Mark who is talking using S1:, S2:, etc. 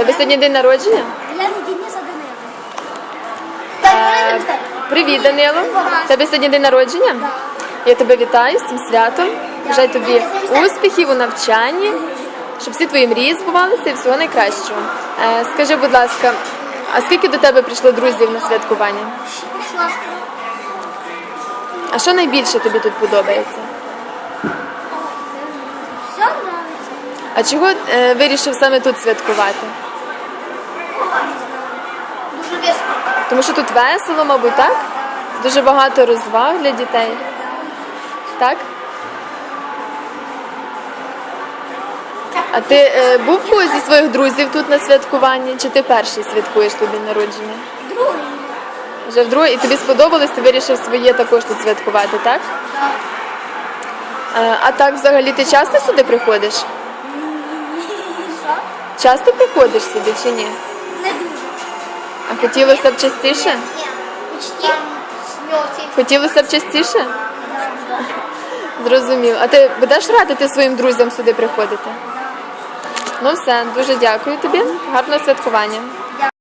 S1: Тебе сьогодні день народження?
S2: Я не Данила.
S1: Е, Привіт, Данило. Тебе сьогодні день народження? Я тебе вітаю з цим святом. Бажаю тобі успіхів у навчанні, щоб всі твої мрії збувалися і всього найкращого. Е, Скажи, будь ласка, а скільки до тебе прийшло друзів на святкування? А що найбільше тобі тут подобається?
S2: Все нравится.
S1: А чого е, вирішив саме тут святкувати?
S2: Дуже весело.
S1: Тому що тут весело, мабуть, так? Дуже багато розваг для дітей. Так? А ти е, був когось зі своїх друзів тут на святкуванні? Чи ти перший святкуєш тут день народження?
S2: Другий.
S1: Вже вдруге, і тобі сподобалось, ти вирішив своє також тут святкувати, так? Е, а так, взагалі, ти часто сюди приходиш?
S2: Що?
S1: Часто приходиш сюди чи ні? А хотілося б частіше? Хотілося б частіше? Зрозумів. А ти будеш радити своїм друзям сюди приходити? Ну все, дуже дякую тобі. Гарного святкування.